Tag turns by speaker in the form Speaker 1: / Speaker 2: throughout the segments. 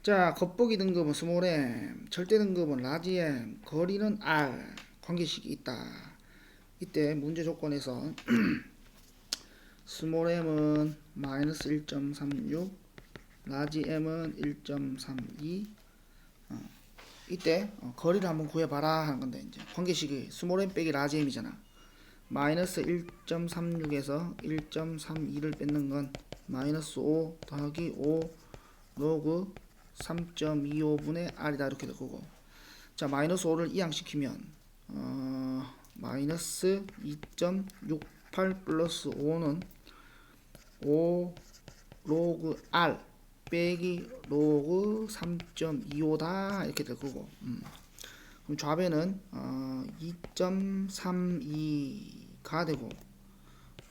Speaker 1: 자, 겉보기 등급은 스몰 m, 절대 등급은 라지 m, 거리는 r, 관계식이 있다. 이때 문제 조건에서 스몰 m은 마이너스 1.36, 라지 m은 1.32. 어, 이때 어, 거리를 한번 구해봐라 하는 건데 이제 관계식이 스몰 m 빼기 라지 m이잖아. 마이너스 1.36에서 1.32를 뺏는 건 마이너스 5 더하기 5 로그 3.25분의 r이다 이렇게 될 거고 자 마이너스 5를 이항시키면 어, 마이너스 2.68 플러스 5는 5 로그 r 빼기 로그 3.25다 이렇게 될 거고 음. 그럼 좌배는 어, 2.32가 되고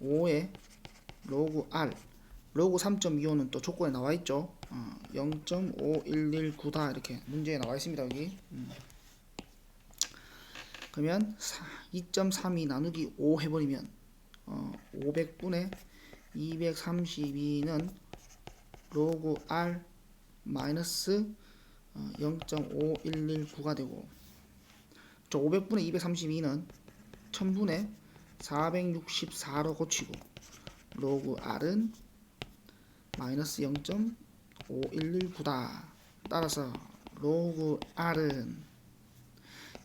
Speaker 1: 5에 로그 r 로그 3.25는 또 조건에 나와 있죠. 어, 0.5119다 이렇게 문제에 나와 있습니다 여기. 음. 그러면 2.32 나누기 5 해버리면 어, 500분의 232는 로그 r 마이너스 어, 0.5119가 되고 저 500분의 232는 1000분의 464로 고치고 로그 r은 마이너스 0.5119다. 따라서 로그 r은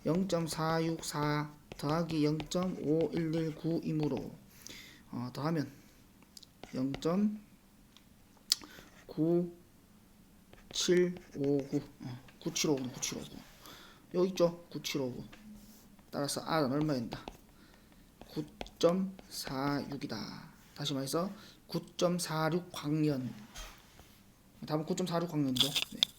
Speaker 1: 0.464 더하기 0.5119이므로 어, 더하면 0.9759 어, 9759 9759 여기 있죠? 9759 따라서 r은 얼마 된다? 9.46이다 다시 말해서 9.46 광년 답은 9.46 광년이죠 네.